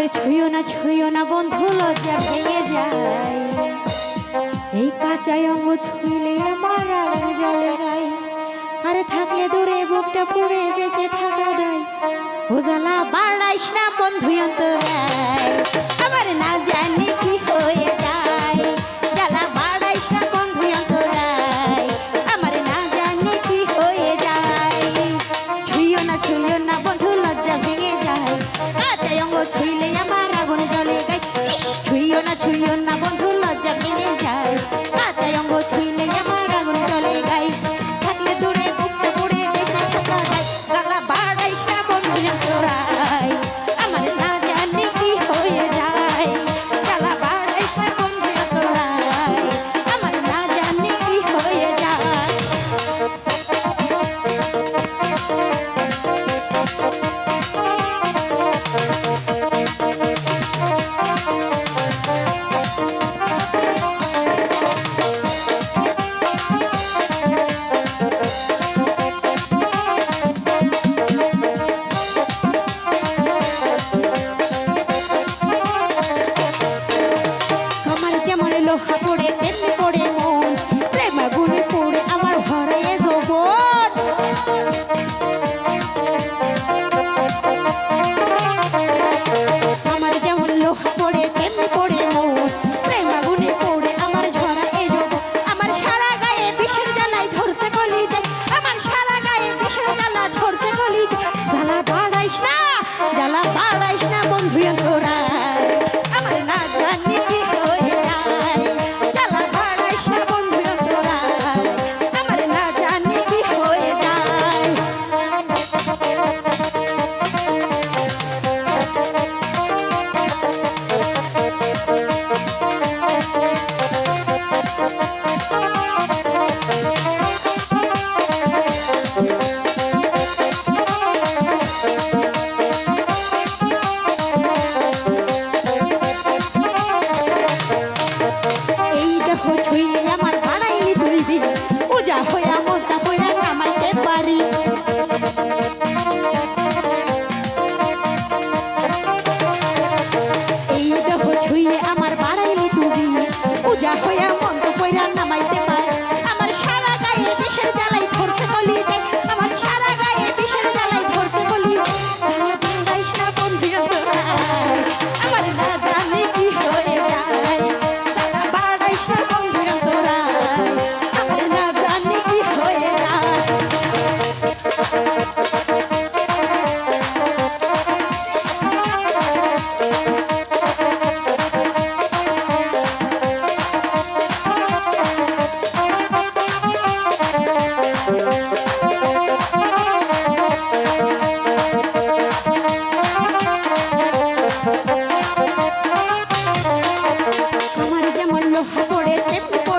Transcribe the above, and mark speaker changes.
Speaker 1: আরে ছুঁয়ো না ছুঁয়ো না বন্ধু, লজ্জা ভেঙে যায়। এই কাঁচাই অঙ্গ ছুঁইলে আমার জলে গাই আরে থাকলে দূরে বুকটা পুড়ে বেঁচে থাকা দেয় ও জ্বালা বাড়াইস না বন্ধু অন্তর সোজা হইয়া মন্দ কইরা নামাইতে Yes,